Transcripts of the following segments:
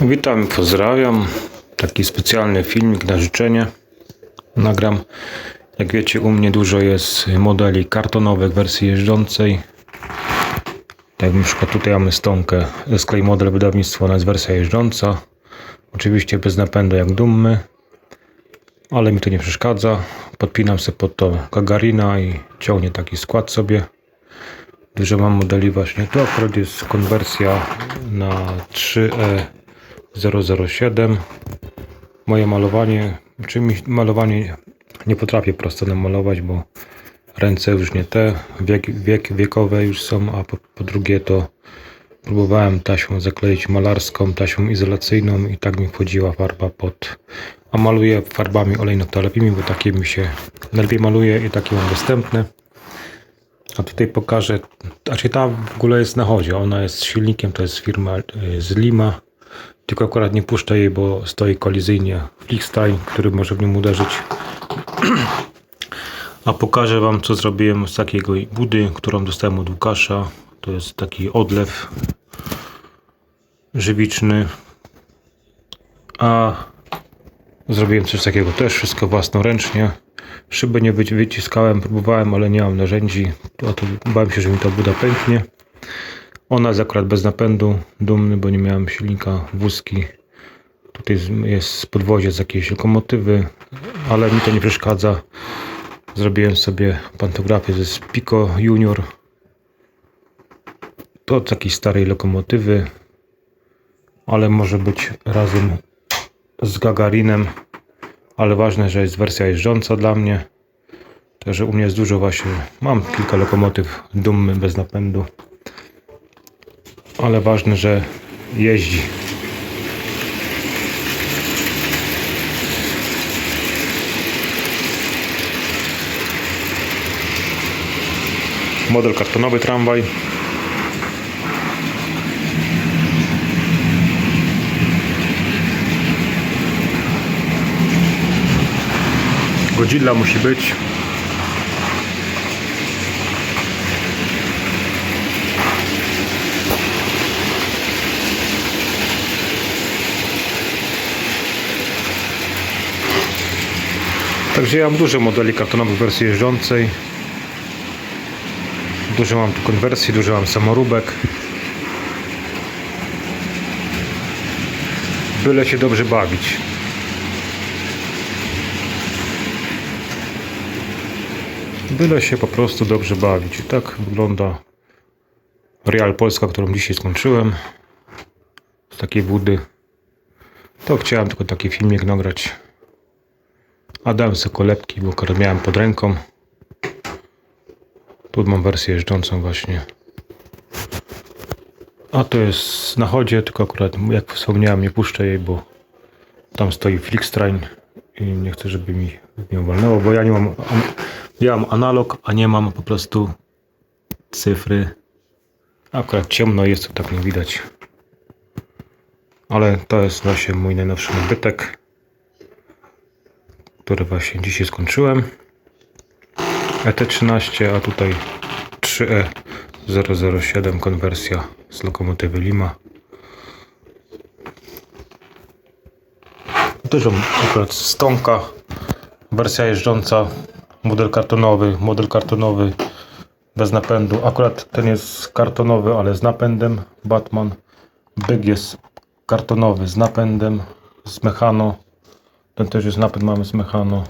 Witam, pozdrawiam. Taki specjalny filmik na życzenie nagram. Jak wiecie, u mnie dużo jest modeli kartonowych wersji jeżdżącej. Tak na przykład tutaj mamy stonkę Sklej model wydawnictwo, ona jest wersja jeżdżąca. Oczywiście bez napędu jak dummy, ale mi to nie przeszkadza. Podpinam sobie pod to kagarina i ciągnie taki skład sobie. Dużo mam modeli właśnie. Tu akurat jest konwersja na 3E 007 moje malowanie czy malowanie nie potrafię prosto namalować, bo ręce już nie te wiek, wiek, wiekowe już są, a po, po drugie to próbowałem taśmą zakleić malarską, taśmą izolacyjną i tak mi wchodziła farba pod a maluję farbami olejnotalepimi, bo takie mi się najlepiej maluje i takie mam dostępne. A tutaj pokażę, znaczy ta w ogóle jest na chodzie, ona jest silnikiem, to jest firma y, z Lima tylko akurat nie puszczę jej, bo stoi kolizyjnie Flickstein, który może w nią uderzyć. A pokażę Wam, co zrobiłem z takiego budy, którą dostałem od Łukasza. To jest taki odlew żywiczny. A zrobiłem coś takiego też, wszystko własnoręcznie. Szyby nie wyci- wyciskałem, próbowałem, ale nie mam narzędzi. A to bałem się, że mi ta buda pęknie. Ona jest akurat bez napędu, dumny, bo nie miałem silnika wózki. Tutaj jest podwozie z jakiejś lokomotywy, ale mi to nie przeszkadza. Zrobiłem sobie pantografię ze Spico Junior. To od takiej starej lokomotywy, ale może być razem z Gagarinem. Ale ważne, że jest wersja jeżdżąca dla mnie. Także u mnie jest dużo właśnie. Mam kilka lokomotyw dummy bez napędu. Ale ważne, że jeździ. Model kartonowy tramwaj. Godzilla musi być. Także ja mam dużo modeli kartonowych wersji jeżdżącej. Dużo mam tu konwersji, dużo mam samoróbek. Byle się dobrze bawić. Byle się po prostu dobrze bawić. I tak wygląda Real Polska, którą dzisiaj skończyłem. Z takiej budy. To chciałem tylko taki filmik nagrać. A dałem sobie kolebki, bo akurat miałem pod ręką. Tu mam wersję jeżdżącą właśnie. A to jest na chodzie, tylko akurat jak wspomniałem nie puszczę jej, bo tam stoi Flickstrain i nie chcę, żeby mi nie walnęło, bo ja nie mam ja mam analog, a nie mam po prostu cyfry. Akurat ciemno jest, to tak nie widać. Ale to jest właśnie mój najnowszy nabytek, który właśnie dzisiaj skończyłem. ET13, a tutaj 3E007 konwersja z lokomotywy Lima. Też akurat stonka, wersja jeżdżąca, model kartonowy, model kartonowy bez napędu. Akurat ten jest kartonowy, ale z napędem. Batman. Byk jest kartonowy z napędem, z mechano. Ten też jest napęd, mamy z mechano.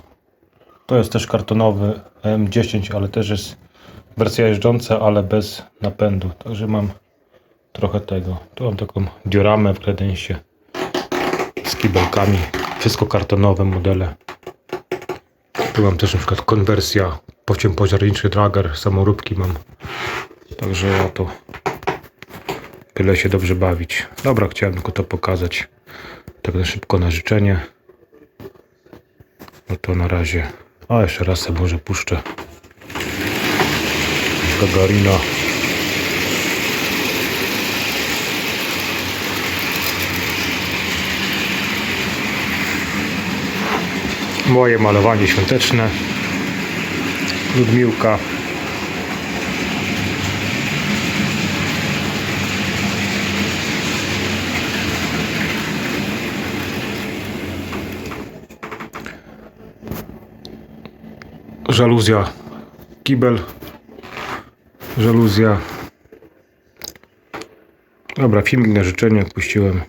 To jest też kartonowy M10, ale też jest wersja jeżdżąca, ale bez napędu. Także mam trochę tego. Tu mam taką dioramę w kredensie z kibelkami. Wszystko kartonowe modele. Tu mam też na przykład konwersja pociąg pożarniczy Dragar, samoróbki mam. Także ja to byle się dobrze bawić. Dobra, chciałem tylko to pokazać. Tak na szybko na życzenie. No to na razie. A jeszcze raz sobie może puszczę. Gagarina. Moje malowanie świąteczne. Ludmiłka. Żaluzja, kibel, żaluzja. Dobra, filmik na życzenie odpuściłem.